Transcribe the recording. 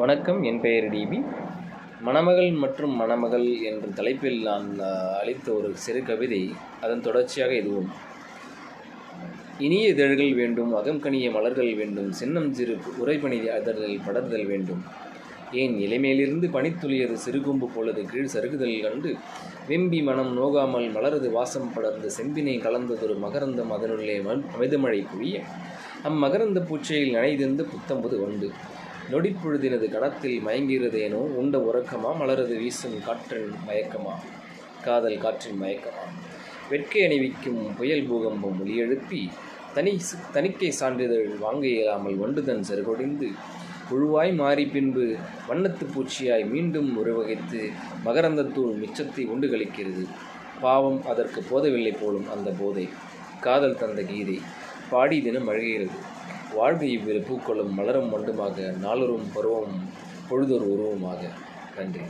வணக்கம் என் பெயர் டிபி. மணமகள் மற்றும் மணமகள் என்ற தலைப்பில் நான் அளித்த ஒரு சிறு கவிதை அதன் தொடர்ச்சியாக இதுவும். இனிய இதழ்கள் வேண்டும் அகம் கனிய மலர்கள் வேண்டும் சின்னம் சிறு உரைபணி அதழ்கள் படர்தல் வேண்டும். ஏன் இலைமேலிருந்து பனித்துளியது சிறுகொம்பு போலது கீழ் சருகுதல் கண்டு வெம்பி மனம் நோகாமல் மலரது வாசம் படர்ந்து செம்பினை கலந்ததொரு மகரந்தம் அதனுள்ளே ம- புரிய அம்மகரந்த பூச்சையில் நனைதிருந்து புத்தம்பது உண்டு நொடிப்பொழுதினது கணத்தில் மயங்கிறதேனோ உண்ட உறக்கமா? மலரது வீசும் காற்றின் மயக்கமா? காதல் காற்றின் மயக்கமா? வெட்கை அணிவிக்கும் புயல் பூகம்பம் ஒளியெழுப்பி தனி தணிக்கை சான்றிதழ் வாங்க இயலாமல் வண்டுதன் செருகொடிந்து புழுவாய் மாறி பின்பு வண்ணத்துப் பூச்சியாய் மீண்டும் உருவகைத்து மகரந்தத்தூள் மிச்சத்தை உண்டு கழிக்கிறது. பாவம் அதற்கு போதவில்லை போலும் அந்த போதை. காதல் தந்த கீதை. பாடி தினம் அழுகிறது. வாழ்வு இவ்விரு பூக்களும் மலரும் மண்டுமாக நாளொரும் பருவம் பொழுதொரு உருவமாக. நன்றி.